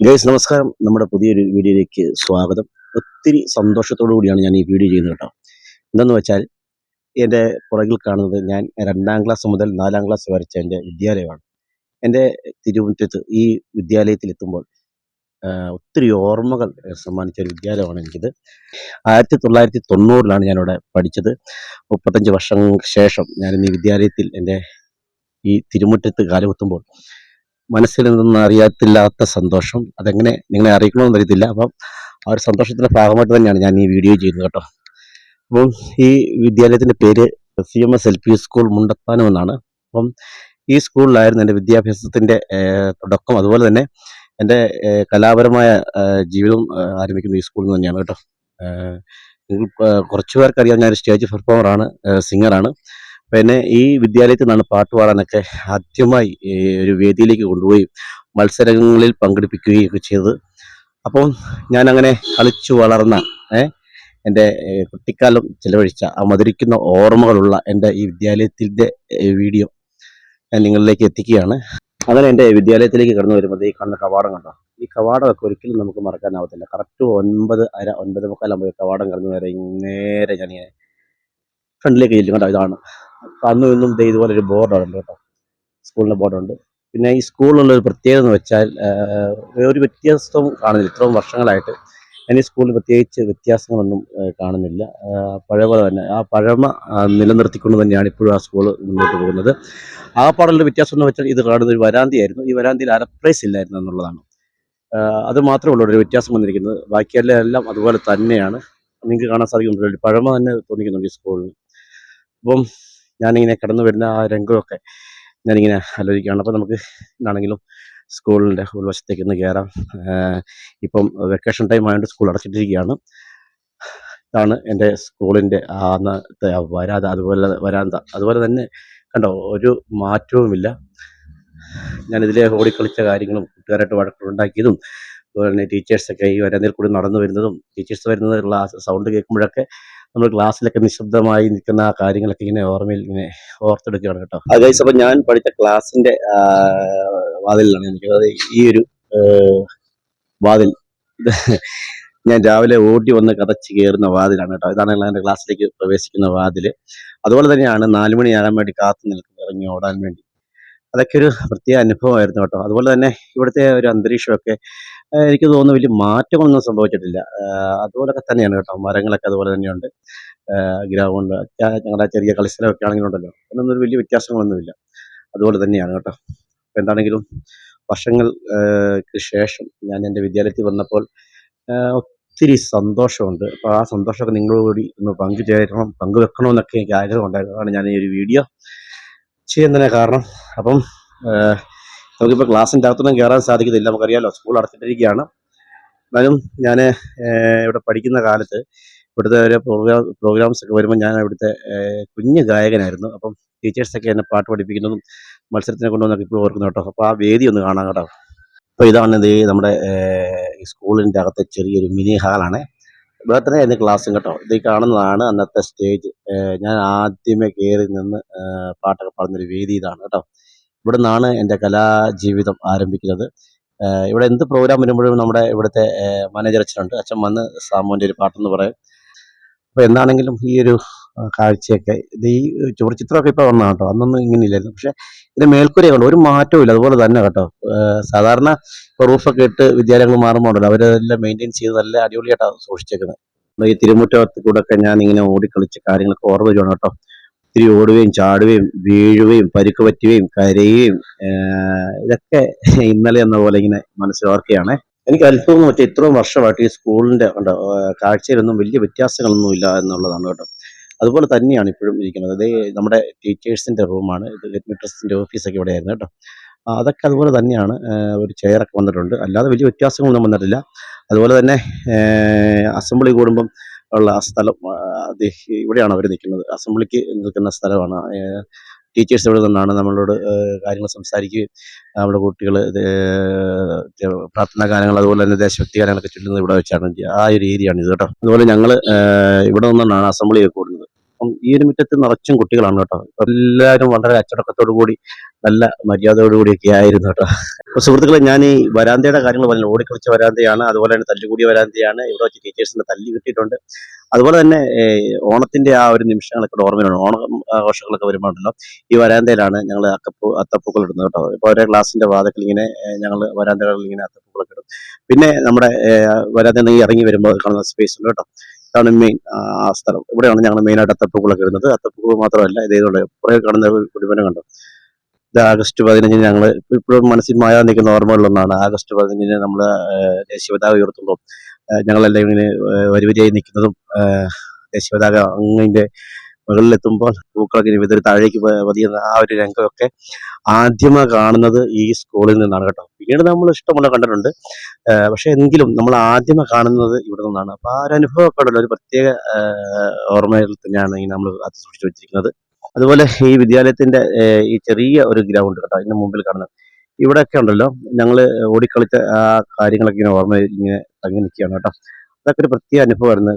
Guys നമസ്കാരം. നമ്മുടെ പുതിയൊരു വീഡിയോയിലേക്ക് സ്വാഗതം. ഒത്തിരി സന്തോഷത്തോടു കൂടിയാണ് ഞാൻ ഈ വീഡിയോ ചെയ്യുന്നത് കേട്ടോ. എന്തെന്ന് വെച്ചാൽ എന്റെ പുറകിൽ കാണുന്നത് ഞാൻ രണ്ടാം ക്ലാസ് മുതൽ നാലാം ക്ലാസ് വരച്ച എന്റെ വിദ്യാലയമാണ്. എന്റെ തിരുവനന്തപുരത്ത് ഈ വിദ്യാലയത്തിലെത്തുമ്പോൾ ഒത്തിരി ഓർമ്മകൾ സമ്മാനിച്ച ഒരു വിദ്യാലയമാണ് എനിക്കിത്. ആയിരത്തി തൊള്ളായിരത്തി തൊണ്ണൂറിലാണ് ഞാനിവിടെ പഠിച്ചത്. മുപ്പത്തഞ്ച് വർഷങ്ങൾക്ക് ശേഷം ഞാൻ ഈ വിദ്യാലയത്തിൽ എന്റെ ഈ തിരുമുറ്റത്ത് കാലുകുത്തുമ്പോൾ മനസ്സിൽ നിന്ന് അറിയത്തില്ലാത്ത സന്തോഷം. അതെങ്ങനെ നിങ്ങളെ അറിയിക്കണമെന്ന് അറിയത്തില്ല. അപ്പം ആ ഒരു സന്തോഷത്തിന്റെ ഭാഗമായിട്ട് തന്നെയാണ് ഞാൻ ഈ വീഡിയോ ചെയ്യുന്നത് കേട്ടോ. അപ്പം ഈ വിദ്യാലയത്തിന്റെ പേര് C M S L P school Mundathanam എന്നാണ്. അപ്പം ഈ സ്കൂളിലായിരുന്നു എന്റെ വിദ്യാഭ്യാസത്തിന്റെ തുടക്കം. അതുപോലെ തന്നെ എന്റെ കലാപരമായ ജീവിതം ആരംഭിക്കുന്ന ഈ സ്കൂളിൽ നിന്ന് തന്നെയാണ് കേട്ടോ. കുറച്ച് പേർക്ക് അറിയാം ഞാൻ സ്റ്റേജ് പെർഫോമറാണ് സിംഗറാണ്. പിന്നെ ഈ വിദ്യാലയത്തിൽ നിന്നാണ് പാട്ട് പാടാനൊക്കെ ആദ്യമായി ഒരു വേദിയിലേക്ക് കൊണ്ടുപോയി മത്സരങ്ങളിൽ പങ്കെടുപ്പിക്കുകയും ഒക്കെ ചെയ്തത്. അപ്പം ഞാൻ അങ്ങനെ കളിച്ചു വളർന്ന എന്റെ കുട്ടിക്കാലം ചിലവഴിച്ച ആ മധുരിക്കുന്ന ഓർമ്മകളുള്ള എന്റെ ഈ വിദ്യാലയത്തിന്റെ വീഡിയോ ഞാൻ നിങ്ങളിലേക്ക് എത്തിക്കുകയാണ്. അങ്ങനെ എന്റെ വിദ്യാലയത്തിലേക്ക് കടന്നു വരുമ്പോൾ ഈ കാണുന്ന കവാടം കണ്ടോ? ഈ കവാടമൊക്കെ ഒരിക്കലും നമുക്ക് മറക്കാനാവത്തില്ല. കറക്റ്റ് ഒൻപത് അര ഒൻപത് മുക്കാലാകുമ്പോൾ കവാടം കടന്നു വരെ നേരെ ഞാനിങ്ങനെ ഫ്രണ്ടിലേക്ക് ചെല്ലും. കേട്ടോ ഇതാണ്. അന്നും ഇന്നും ഇതുപോലെ ഒരു ബോർഡുണ്ട് കേട്ടോ. സ്കൂളിന്റെ ബോർഡുണ്ട്. പിന്നെ ഈ സ്കൂളിലുള്ള ഒരു പ്രത്യേകത എന്ന് വെച്ചാൽ ഒരു വ്യത്യാസവും കാണുന്നില്ല. ഇത്രയും വർഷങ്ങളായിട്ട് ഇനി സ്കൂളിൽ പ്രത്യേകിച്ച് വ്യത്യാസങ്ങളൊന്നും കാണുന്നില്ല. പഴയ പോലെ തന്നെ ആ പഴമ നിലനിർത്തിക്കൊണ്ട് തന്നെയാണ് ഇപ്പോഴും ആ സ്കൂൾ മുന്നോട്ട് പോകുന്നത്. ആ പാടുള്ള വ്യത്യാസം എന്ന് വെച്ചാൽ ഇത് കാണുന്ന ഒരു വരാന്തിയായിരുന്നു. ഈ വരാന്തിയിൽ അരപ്രൈസ് ഇല്ലായിരുന്നു എന്നുള്ളതാണ്. അത് മാത്രമേ ഉള്ളൂ ഒരു വ്യത്യാസം വന്നിരിക്കുന്നത്. ബാക്കിയെല്ലാം എല്ലാം അതുപോലെ തന്നെയാണ്. നിങ്ങൾക്ക് കാണാൻ സാധിക്കുന്നുണ്ട് ഒരു പഴമ തന്നെ തോന്നിക്കുന്നുണ്ട് ഈ സ്കൂളിൽ അപ്പം ഞാനിങ്ങനെ കടന്നു വരുന്ന ആ രംഗമൊക്കെ ഞാനിങ്ങനെ ആലോചിക്കുകയാണ്. അപ്പോൾ നമുക്ക് എന്താണെങ്കിലും സ്കൂളിന്റെ ഉൾവശത്തേക്ക് ഒന്ന് കയറാം. ഇപ്പം വെക്കേഷൻ ടൈം ആയതുകൊണ്ട് സ്കൂൾ അടച്ചിട്ടിരിക്കുകയാണ്. ഇതാണ് എന്റെ സ്കൂളിന്റെ അന്നത്തെ വരാത അതുപോലെ വരാന്ത. അതുപോലെ തന്നെ കണ്ടോ ഒരു മാറ്റവുമില്ല. ഞാനിതിലെ ഓടിക്കളിച്ച കാര്യങ്ങളും കൂട്ടുകാരായിട്ട് വഴക്കുണ്ടാക്കിയതും അതുപോലെ തന്നെ ടീച്ചേഴ്സൊക്കെ ഈ വരാന്തയിൽ കൂടി നടന്നു വരുന്നതും ടീച്ചേഴ്സ് വരുന്നതിനുള്ള സൗണ്ട് കേൾക്കുമ്പോഴൊക്കെ നമ്മൾ ക്ലാസ്സിലൊക്കെ നിശബ്ദമായി നിൽക്കുന്ന ആ കാര്യങ്ങളൊക്കെ ഇങ്ങനെ ഓർമ്മയിൽ ഇങ്ങനെ ഓർത്തെടുക്കുകയാണ് കേട്ടോ. അത് ഗൈസ് അപ്പം ഞാൻ പഠിച്ച ക്ലാസ്സിന്റെ വാതിലാണ് എനിക്ക്. അതായത് ഈ ഒരു വാതിൽ. ഞാൻ രാവിലെ ഓടി വന്ന് കതച്ച് കയറുന്ന വാതിലാണ് കേട്ടോ. ഇതാണ് എന്റെ ക്ലാസ്സിലേക്ക് പ്രവേശിക്കുന്ന വാതിൽ. അതുപോലെ തന്നെയാണ് നാലുമണിയാകാൻ വേണ്ടി കാത്തു നിൽക്കുന്നത് ഇറങ്ങി ഓടാൻ വേണ്ടി. അതൊക്കെ ഒരു പ്രത്യേക അനുഭവമായിരുന്നു കേട്ടോ. അതുപോലെ തന്നെ ഇവിടുത്തെ ഒരു അന്തരീക്ഷമൊക്കെ എനിക്ക് തോന്നുന്നു വലിയ മാറ്റങ്ങളൊന്നും സംഭവിച്ചിട്ടില്ല. അതുപോലൊക്കെ തന്നെയാണ് കേട്ടോ. മരങ്ങളൊക്കെ അതുപോലെ തന്നെയുണ്ട്. ഗ്രൗണ്ട് ഞങ്ങളുടെ ചെറിയ കളിസ്ഥലമൊക്കെ ആണെങ്കിലുണ്ടല്ലോ. അതിനൊന്നും ഒരു വലിയ വ്യത്യാസങ്ങളൊന്നുമില്ല. അതുപോലെ തന്നെയാണ് കേട്ടോ. അപ്പം എന്താണെങ്കിലും വർഷങ്ങൾക്ക് ശേഷം ഞാൻ എന്റെ വിദ്യാലയത്തിൽ വന്നപ്പോൾ ഒത്തിരി സന്തോഷമുണ്ട്. അപ്പോൾ ആ സന്തോഷമൊക്കെ നിങ്ങളോടുകൂടി ഒന്ന് പങ്കുചേരണം പങ്കുവെക്കണമെന്നൊക്കെ എനിക്ക് ആഗ്രഹമുണ്ടായിരുന്നു. അതാണ് ഞാൻ ഈ ഒരു വീഡിയോ ചെയ്യുന്നതിന് കാരണം. അപ്പം നമുക്കിപ്പോൾ ക്ലാസ്സിന്റെ അകത്തൊന്നും കയറാൻ സാധിക്കത്തില്ല നമുക്കറിയാലോ സ്കൂൾ അടച്ചിട്ടിരിക്കുകയാണ്. എന്നാലും ഞാൻ ഇവിടെ പഠിക്കുന്ന കാലത്ത് ഇവിടുത്തെ ഒരു പ്രോഗ്രാം പ്രോഗ്രാംസ് ഒക്കെ വരുമ്പോൾ ഞാൻ ഇവിടുത്തെ കുഞ്ഞു ഗായകനായിരുന്നു. അപ്പം ടീച്ചേഴ്സൊക്കെ എന്നെ പാട്ട് പഠിപ്പിക്കുന്നതും മത്സരത്തിനെ കൊണ്ടുവന്നൊക്കെ ഇപ്പോൾ ഓർക്കുന്നു കേട്ടോ. അപ്പോൾ ആ വേദി ഒന്ന് കാണാം കേട്ടോ. അപ്പോൾ ഇതാണ് ഇത് നമ്മുടെ സ്കൂളിന്റെ അകത്തെ ചെറിയൊരു മിനി ഹാളാണ്. തന്നെ ആയിരുന്നു ക്ലാസ്സും കേട്ടോ. ഇത് കാണുന്നതാണ് അന്നത്തെ സ്റ്റേജ് ഞാൻ ആദ്യമേ കയറി നിന്ന് പാട്ടൊക്കെ പാടുന്നൊരു വേദി ഇതാണ് കേട്ടോ. ഇവിടെ നിന്നാണ് എന്റെ കലാജീവിതം ആരംഭിക്കുന്നത്. ഇവിടെ എന്ത് പ്രോഗ്രാം വരുമ്പോഴും നമ്മുടെ ഇവിടുത്തെ മാനേജർ അച്ഛനുണ്ട്. അച്ഛൻ വന്ന് സാമോന്റെ ഒരു പാട്ടെന്ന് പറയും. അപ്പോൾ എന്താണെങ്കിലും ഈ ഒരു കാഴ്ചയൊക്കെ. ഇത് ഈ ചുവർച്ചിത്രമൊക്കെ ഇപ്പോൾ വന്നതാണ് കേട്ടോ. അന്നൊന്നും ഇങ്ങനെ ഇല്ലായിരുന്നു പക്ഷേ ഇത് മേൽക്കൂരയൊക്കെ ഉണ്ട് ഒരു മാറ്റവും ഇല്ല. അതുപോലെ തന്നെ കേട്ടോ. സാധാരണ ഇപ്പോൾ റൂഫൊക്കെ ഇട്ട് വിദ്യാലയങ്ങൾ മാറുമ്പോണ്ടല്ലോ അവരെല്ലാം മെയിന്റെയിൻ ചെയ്ത് നല്ല അടിപൊളിയായിട്ടാണ് സൂക്ഷിച്ചേക്കുന്നത് ഈ തിരുമുറ്റത്ത് കൂടെ ഒക്കെ ഞാൻ ഇങ്ങനെ ഓടിക്കളിച്ച കാര്യങ്ങളൊക്കെ ഓർമ്മ വരുവാണ് കേട്ടോ. ഒത്തിരി ഓടുകയും ചാടുകയും വീഴുകയും പരുക്ക് പറ്റുകയും കരയുകയും ഇതൊക്കെ ഇന്നലെ എന്ന പോലെ ഇങ്ങനെ മനസ്സിലോർക്കുകയാണ്. എനിക്ക് അത്ഭുതം വെച്ചാൽ ഇത്രയും വർഷമായിട്ട് ഈ ഏഹ് കാഴ്ചയിലൊന്നും വലിയ വ്യത്യാസങ്ങളൊന്നും ഇല്ല എന്നുള്ളതാണ് കേട്ടോ. അതുപോലെ തന്നെയാണ് ഇപ്പോഴും ഇരിക്കുന്നത്. അതേ നമ്മുടെ ടീച്ചേഴ്സിന്റെ റൂമാണ്. ഇത് ഹെഡ്മിട്രസിന്റെ ഓഫീസൊക്കെ ഇവിടെ ആയിരുന്നു കേട്ടോ. അതൊക്കെ അതുപോലെ തന്നെയാണ്. ഒരു ചെയറൊക്കെ വന്നിട്ടുണ്ട്. അല്ലാതെ വലിയ വ്യത്യാസങ്ങളൊന്നും വന്നിട്ടില്ല. അതുപോലെ തന്നെ അസംബ്ലി കൂടുമ്പം ഉള്ള ആ സ്ഥലം ഇവിടെയാണ് അവർ നിൽക്കുന്നത്. അസംബ്ലിക്ക് നിൽക്കുന്ന സ്ഥലമാണ്. ടീച്ചേഴ്സ് ഇവിടെ നിന്നാണ് നമ്മളോട് കാര്യങ്ങൾ സംസാരിക്കുകയും നമ്മുടെ കുട്ടികൾ പ്രാർത്ഥനാ ഗാനങ്ങൾ അതുപോലെ തന്നെ ദേശഭക്തി ഗാനങ്ങളൊക്കെ ചൊല്ലുന്നത് ഇവിടെ വെച്ചാണ്. ആ ഒരു ഏരിയയാണ് ഇത് കേട്ടോ. അതുപോലെ ഞങ്ങൾ ഇവിടെ നിന്നാണ് അസംബ്ലി ഒക്കെ കൂടുന്നത്. അപ്പം ഈ ഒരു മുറ്റത്ത് നിറച്ചും കുട്ടികളാണ് കേട്ടോ. എല്ലാവരും വളരെ അച്ചടക്കത്തോടു കൂടി നല്ല മര്യാദയോടുകൂടിയൊക്കെ ആയിരുന്നു കേട്ടോ. സുഹൃത്തുക്കളെ ഞാൻ ഈ വരാന്തയുടെ കാര്യങ്ങൾ പറഞ്ഞു ഓടിക്കളിച്ച വരാന്തയാണ് അതുപോലെ തന്നെ തല്ലുകൂടിയ വരാന്തയാണ്. ഇവിടെ വെച്ച് ടീച്ചേഴ്സിന്റെ തല്ലി കിട്ടിയിട്ടുണ്ട്. അതുപോലെ തന്നെ ഓണത്തിന്റെ ആ ഒരു നിമിഷങ്ങളൊക്കെ ഓർമ്മയിലാണ് ഓണം ആഘോഷങ്ങളൊക്കെ വരുമ്പോഴല്ലോ ഈ വരാന്തയിലാണ് ഞങ്ങൾ അക്കപ്പൂ അത്തപ്പൂക്കൾ ഇടുന്നത് കേട്ടോ. ഇപ്പോൾ ഓരോ ക്ലാസിന്റെ വാദത്തിൽ ഇങ്ങനെ ഞങ്ങൾ വരാന്തകളിൽ ഇങ്ങനെ അത്തപ്പൂക്കളൊക്കെ ഇടും. പിന്നെ നമ്മുടെ വരാന്തയിൽ ഇറങ്ങി വരുമ്പോൾ കാണുന്ന സ്പേസ് ഉണ്ട് കേട്ടോ. ഇതാണ് മെയിൻ ആ സ്ഥലം. ഇവിടെയാണ് ഞങ്ങൾ മെയിനായിട്ട് അത്തപ്പൂക്കളൊക്കെ ഇടുന്നത് അത്തപ്പൂക്കൾ മാത്രമല്ല ഇതേതുകൊണ്ട് കുറേ കാണുന്ന കുടിമനം കണ്ടു? ഇത് ആഗസ്റ്റ് പതിനഞ്ചിന് ഞങ്ങൾ ഇപ്പോഴും മനസ്സിൽ മായാതെ നിൽക്കുന്ന ഓർമ്മകളിലൊന്നാണ്. ആഗസ്റ്റ് പതിനഞ്ചിന് നമ്മൾ ദേശീയ പതാക ഉയർത്തുമ്പോൾ ഞങ്ങളെല്ലാം ഇങ്ങനെ വരിവരിയായി നിൽക്കുന്നതും ദേശീയ പതാക അങ്ങിന്റെ മുകളിലെത്തുമ്പോൾ പൂക്കളൊക്കെ വിതറി താഴേക്ക് പതിയുന്ന ആ ഒരു രംഗമൊക്കെ ആദ്യമായി കാണുന്നത് ഈ സ്കൂളിൽ നിന്നാണ് കേട്ടോ. പിന്നീട് നമ്മൾ ഇഷ്ടമുള്ള കണ്ടിട്ടുണ്ട്. പക്ഷെ എങ്കിലും നമ്മൾ ആദ്യമായി കാണുന്നത് ഇവിടെ നിന്നാണ്. അപ്പൊ ആ ഒരു അനുഭവമൊക്കെ ഉള്ള ഒരു പ്രത്യേക ഓർമ്മയിൽ തന്നെയാണ് ഈ നമ്മൾ അത് സൂക്ഷിച്ചു വെച്ചിരിക്കുന്നത്. അതുപോലെ ഈ വിദ്യാലയത്തിന്റെ ഈ ചെറിയ ഒരു ഗ്രൗണ്ട് കേട്ടോ ഇതിന്റെ മുമ്പിൽ കാണുന്നത്. ഇവിടെയൊക്കെ ഉണ്ടല്ലോ. ഞങ്ങൾ ഓടിക്കളിച്ച ആ കാര്യങ്ങളൊക്കെ ഇങ്ങനെ ഓർമ്മ ഇങ്ങനെ തങ്ങി നിൽക്കുകയാണ് കേട്ടോ. അതൊക്കെ ഒരു പ്രത്യേക അനുഭവമായിരുന്നു.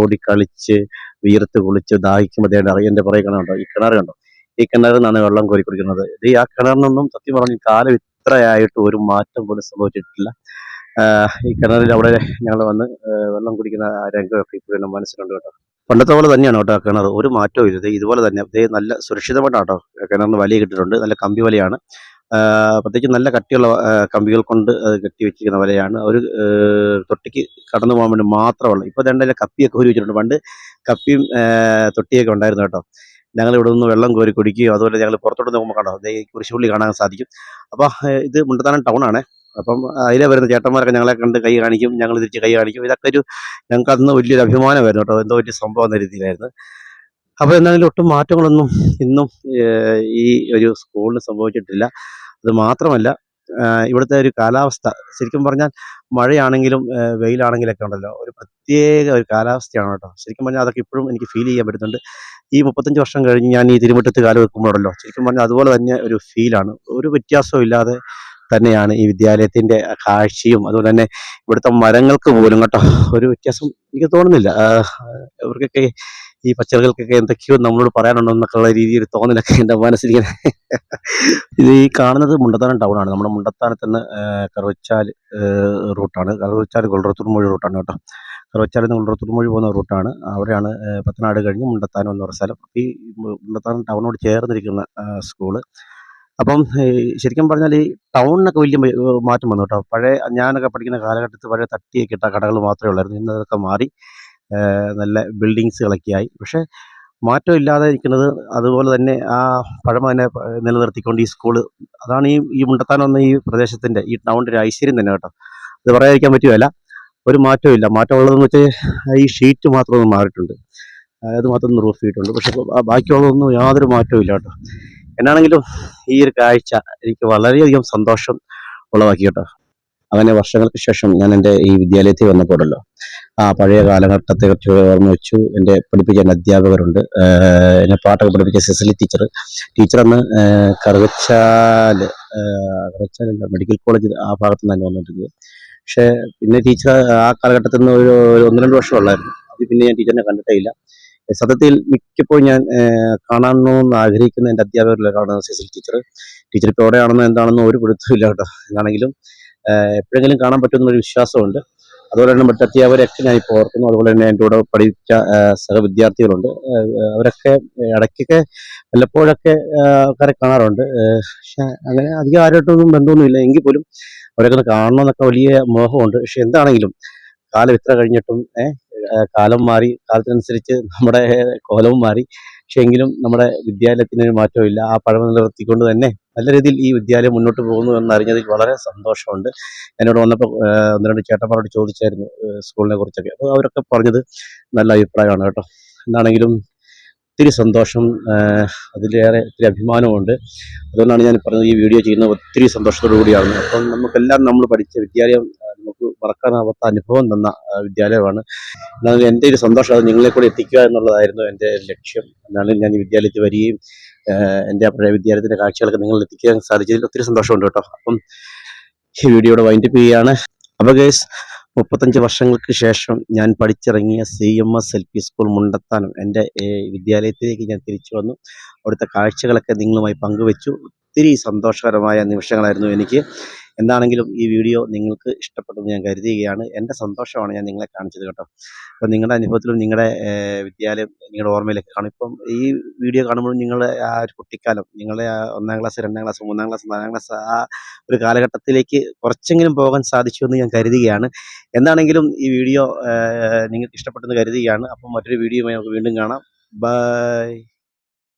ഓടിക്കളിച്ച് വിയർത്ത് കുളിച്ച് ദാഹിക്കുമ്പോൾ എന്റെ പുറകെ കിണറുണ്ടോ? ഈ കിണർ കണ്ടോ? ഈ കിണറിൽ നിന്നാണ് വെള്ളം കോരി കുടിക്കുന്നത്. ഈ ആ കിണറിനൊന്നും സത്യം പറഞ്ഞു കാലം ഇത്രയായിട്ട് ഒരു മാറ്റം പോലും സംഭവിച്ചിട്ടില്ല. ഈ കിണറിൽ അവിടെ ഞങ്ങൾ വന്ന് വെള്ളം കുടിക്കുന്ന രംഗമൊക്കെ ഇപ്പോഴും എന്റെ മനസ്സിലുണ്ട് കേട്ടോ. പണ്ടത്തെ പോലെ തന്നെയാണ് കേട്ടോ കിണർ ഒരു മാറ്റവും ഇല്ല. ഇതുപോലെ തന്നെ ദേ നല്ല സുരക്ഷിതമായിട്ടാണ് കേട്ടോ കിണറിന് വലിയ കിട്ടിയിട്ടുണ്ട്. നല്ല കമ്പി വലയാണ്. പ്രത്യേകിച്ച് നല്ല കട്ടിയുള്ള കമ്പികൾ കൊണ്ട് കെട്ടി വെച്ചിരിക്കുന്ന വലയാണ്. ഒരു തൊട്ടിക്ക് കടന്നു പോകാൻ വേണ്ടി മാത്രമുള്ള ഇപ്പോൾ രണ്ടതിന്റെ കപ്പിയൊക്കെ ഒരു വെച്ചിട്ടുണ്ട്. പണ്ട് കപ്പിയും തൊട്ടിയൊക്കെ ഉണ്ടായിരുന്നു കേട്ടോ. ഞങ്ങൾ ഇവിടെ നിന്ന് വെള്ളം കോരി കുടിക്കുകയും അതുപോലെ ഞങ്ങൾ പുറത്തോട്ട് നോക്കുമ്പോൾ കണ്ടോ ഈ കുരിശുപള്ളി കാണാൻ സാധിക്കും. അപ്പോൾ ഇത് മുണ്ടത്താനം ടൗൺ ആണ്. അപ്പം അതിലെ വരുന്ന ചേട്ടന്മാരൊക്കെ ഞങ്ങളെ കണ്ട് കൈ കാണിക്കും ഞങ്ങൾ തിരിച്ച് കൈ കാണിക്കും. ഇതൊക്കെ ഒരു ഞങ്ങൾക്ക് അന്ന് വലിയൊരു അഭിമാനമായിരുന്നു കേട്ടോ എന്തോ വലിയ സംഭവം എന്ന രീതിയിലായിരുന്നു. അപ്പോൾ എന്നാലും ഒട്ടും മാറ്റങ്ങളൊന്നും ഇന്നും ഈ ഒരു സ്കൂളിന് സംഭവിച്ചിട്ടില്ല. അത് മാത്രമല്ല ഇവിടുത്തെ ഒരു കാലാവസ്ഥ. ശരിക്കും പറഞ്ഞാൽ മഴയാണെങ്കിലും വെയിലാണെങ്കിലും വെയിലാണെങ്കിലൊക്കെ ഉണ്ടല്ലോ. ഒരു പ്രത്യേക ഒരു കാലാവസ്ഥയാണ് കേട്ടോ. ശരിക്കും പറഞ്ഞാൽ അതൊക്കെ ഇപ്പോഴും എനിക്ക് ഫീൽ ചെയ്യാൻ പറ്റുന്നുണ്ട്. ഈ മുപ്പത്തഞ്ച് വർഷം കഴിഞ്ഞ് ഞാൻ ഈ തിരുമുറ്റത്ത് കാലം വെക്കുമ്പോഴല്ലോ ശരിക്കും പറഞ്ഞാൽ അതുപോലെ തന്നെ ഒരു ഫീലാണ് ഒരു വ്യത്യാസവും ഇല്ലാതെ തന്നെയാണ് ഈ വിദ്യാലയത്തിന്റെ കാഴ്ചയും അതുപോലെ തന്നെ ഇവിടുത്തെ മരങ്ങൾക്ക് പോലും കേട്ടോ ഒരു വ്യത്യാസം എനിക്ക് തോന്നുന്നില്ല. ഇവർക്കൊക്കെ ഈ പച്ചക്കറികൾക്കൊക്കെ എന്തൊക്കെയോ നമ്മളോട് പറയാനുണ്ടോ എന്നൊക്കെയുള്ള രീതിയിൽ തോന്നലൊക്കെ എന്റെ മനസ്സിലിങ്ങനെ ഇത് ഈ കാണുന്നത് മുണ്ടത്താനം ടൗൺ ആണ്. നമ്മുടെ മുണ്ടത്താനത്ത് നിന്ന് കറുവച്ചാൽ റൂട്ടാണ് കറുവച്ചാൽ മൊഴി റൂട്ടാണ് കേട്ടോ. കറുവച്ചാലിൽ നിന്ന് കൊള്ളറത്തുമൊഴി പോകുന്ന റൂട്ടാണ് അവിടെയാണ് പത്തനാട് കഴിഞ്ഞ് മുണ്ടത്താനം എന്ന് പറഞ്ഞ സ്ഥലം. ഈ മുണ്ടത്താനം ടൗണോട് ചേർന്നിരിക്കുന്ന സ്കൂൾ അപ്പം ശരിക്കും പറഞ്ഞാൽ ഈ ടൗണിനൊക്കെ വലിയ മാറ്റം വന്നു കേട്ടോ. പഴയ ഞാനൊക്കെ പഠിക്കുന്ന കാലഘട്ടത്തിൽ പഴയ തട്ടിയൊക്കെ ഇട്ട കടകൾ മാത്രമേ ഉള്ളായിരുന്നു. ഇന്ന് അതൊക്കെ മാറി നല്ല ബിൽഡിങ്സുകളൊക്കെ ആയി പക്ഷേ മാറ്റം ഇല്ലാതെ ഇരിക്കുന്നത് അതുപോലെ തന്നെ ആ പഴമ തന്നെ നിലനിർത്തിക്കൊണ്ട് ഈ സ്കൂൾ അതാണ് ഈ ഈ മുണ്ടത്താനം എന്ന ഈ പ്രദേശത്തിന്റെ ഈ ടൗണിന്റെ ഒരു ഐശ്വര്യം തന്നെ കേട്ടോ. അത് പറയാതിരിക്കാൻ പറ്റുകയല്ല. ഒരു മാറ്റവും ഇല്ല മാറ്റമുള്ളതെന്ന് വെച്ചാൽ ഈ ഷീറ്റ് മാത്രം ഒന്ന് മാറിയിട്ടുണ്ട്. അത് മാത്രം ഒന്ന് റൂഫ് ചെയ്തിട്ടുണ്ട്. പക്ഷെ ബാക്കിയുള്ളതൊന്നും യാതൊരു മാറ്റവും ഇല്ല കേട്ടോ. എന്നാണെങ്കിലും ഈ ഒരു കാഴ്ച എനിക്ക് വളരെയധികം സന്തോഷം ഉളവാക്കി കേട്ടോ. അങ്ങനെ വർഷങ്ങൾക്ക് ശേഷം ഞാൻ എന്റെ ഈ വിദ്യാലയത്തിൽ വന്നപ്പോഴല്ലോ. ആ പഴയ കാലഘട്ടത്തെ കുറിച്ച് ഓർമ്മ വെച്ചു. എന്റെ പഠിപ്പിച്ച എന്റെ അധ്യാപകരുണ്ട് എന്നെ പാട്ടൊക്കെ പഠിപ്പിച്ച സെസിലി ടീച്ചർ. ടീച്ചർ അന്ന് കറുകച്ചാൽ മെഡിക്കൽ കോളേജ് ആ ഭാഗത്ത് നിന്ന് തന്നെ വന്നിട്ടുള്ളത് പക്ഷേ പിന്നെ ടീച്ചർ ആ കാലഘട്ടത്തിൽ നിന്ന് ഒരു ഒന്ന് രണ്ട് വർഷം ഉള്ളായിരുന്നു. അത് പിന്നെ ഞാൻ ടീച്ചറിനെ കണ്ടിട്ടേ ഇല്ല. സത്യത്തിൽ മിക്കപ്പോഴും ഞാൻ കാണണമെന്ന് ആഗ്രഹിക്കുന്ന എന്റെ അധ്യാപകരിലൊരാളാണ് സെസിൽ ടീച്ചർ. ടീച്ചർ ഇപ്പോൾ എവിടെയാണെന്നോ എന്താണെന്നോ ഒരു പിടുത്തമില്ല കേട്ടോ. എന്നാണെങ്കിലും എപ്പോഴെങ്കിലും കാണാൻ പറ്റുന്ന ഒരു വിശ്വാസമുണ്ട്. അതുപോലെ തന്നെ മറ്റ് ഞാൻ ഇപ്പോൾ ഓർക്കുന്നു. അതുപോലെ തന്നെ എന്റെ കൂടെ പഠിച്ച സഹവിദ്യാർത്ഥികളുണ്ട് അവരൊക്കെ ഇടയ്ക്കൊക്കെ വല്ലപ്പോഴൊക്കെ ആൾക്കാരെ കാണാറുണ്ട്. പക്ഷെ അങ്ങനെ അധികം ആരോട്ടൊന്നും ബന്ധമൊന്നുമില്ല. എങ്കിൽ പോലും അവരൊക്കെ ഒന്ന് കാണണമെന്നൊക്കെ വലിയ മോഹമുണ്ട്. പക്ഷെ എന്താണെങ്കിലും കാലം ഇത്ര കഴിഞ്ഞിട്ടും കാലം മാറി കാലത്തിനനുസരിച്ച് നമ്മുടെ കോലവും മാറി പക്ഷെ എങ്കിലും നമ്മുടെ വിദ്യാലയത്തിന് ഒരു മാറ്റമില്ല ആ പഴമ നിലനിർത്തിക്കൊണ്ട് തന്നെ നല്ല രീതിയിൽ ഈ വിദ്യാലയം മുന്നോട്ട് പോകുന്നു എന്നറിഞ്ഞതിൽ വളരെ സന്തോഷമുണ്ട്. എന്നോട് വന്നപ്പോൾ ഒന്ന് രണ്ട് ചേട്ടന്മാരോട് ചോദിച്ചായിരുന്നു സ്കൂളിനെ കുറിച്ചൊക്കെ. അപ്പോൾ അവരൊക്കെ പറഞ്ഞത് നല്ല അഭിപ്രായമാണ് കേട്ടോ. എന്നാണെങ്കിലും ഒത്തിരി സന്തോഷം അതിലേറെ ഒത്തിരി അഭിമാനമുണ്ട് അതുകൊണ്ടാണ് ഞാൻ പറഞ്ഞത് ഈ വീഡിയോ ചെയ്യുന്നത് ഒത്തിരി സന്തോഷത്തോടു കൂടിയാണ് അപ്പം നമുക്കെല്ലാം നമ്മൾ പഠിച്ച വിദ്യാലയം നമുക്ക് മറക്കാനാവാത്ത അനുഭവം തന്ന വിദ്യാലയമാണ്. എന്നാലും എന്റെ ഒരു സന്തോഷം അത് നിങ്ങളെ കൂടെ എത്തിക്കുക എന്നുള്ളതായിരുന്നു എന്റെ ലക്ഷ്യം. എന്നാലും ഞാൻ ഈ വിദ്യാലയത്തിൽ വരികയും എന്റെ പഴയ വിദ്യാലയത്തിന്റെ കാഴ്ചകളൊക്കെ നിങ്ങൾ എത്തിക്കാൻ സാധിച്ചതിൽ ഒത്തിരി സന്തോഷമുണ്ട് കേട്ടോ. അപ്പം ഈ വീഡിയോയുടെ വൈൻഡപ്പ് ചെയ്യുകയാണ്. അപ്പോൾ ഗേസ് മുപ്പത്തഞ്ച് വർഷങ്ങൾക്ക് ശേഷം ഞാൻ പഠിച്ചിറങ്ങിയ C M S L P school Mundathanam എന്റെ വിദ്യാലയത്തിലേക്ക് ഞാൻ തിരിച്ചു വന്നു. അവിടുത്തെ കാഴ്ചകളൊക്കെ നിങ്ങളുമായി പങ്കുവെച്ചു. ഒത്തിരി സന്തോഷകരമായ നിമിഷങ്ങളായിരുന്നു എനിക്ക്. എന്താണെങ്കിലും ഈ വീഡിയോ നിങ്ങൾക്ക് ഇഷ്ടപ്പെട്ടെന്ന് ഞാൻ കരുതുകയാണ്. എന്റെ സന്തോഷമാണ് ഞാൻ നിങ്ങളെ കാണിച്ചത് കേട്ടോ. അപ്പോൾ നിങ്ങളുടെ അനുഭവത്തിലും നിങ്ങളുടെ വിദ്യാലയം നിങ്ങളുടെ ഓർമ്മയിലൊക്കെ കാണും. ഇപ്പം ഈ വീഡിയോ കാണുമ്പോൾ നിങ്ങളുടെ ആ ഒരു കുട്ടിക്കാലം നിങ്ങളുടെ ആ ഒന്നാം ക്ലാസ് രണ്ടാം ക്ലാസ് മൂന്നാം ക്ലാസ് നാലാം ക്ലാസ് ആ ഒരു കാലഘട്ടത്തിലേക്ക് കുറച്ചെങ്കിലും പോകാൻ സാധിച്ചു എന്ന് ഞാൻ കരുതുകയാണ്. എന്താണെങ്കിലും ഈ വീഡിയോ നിങ്ങൾക്ക് ഇഷ്ടപ്പെട്ടെന്ന് കരുതുകയാണ്. അപ്പം മറ്റൊരു വീഡിയോയുമായി നമുക്ക് വീണ്ടും കാണാം. ബൈ.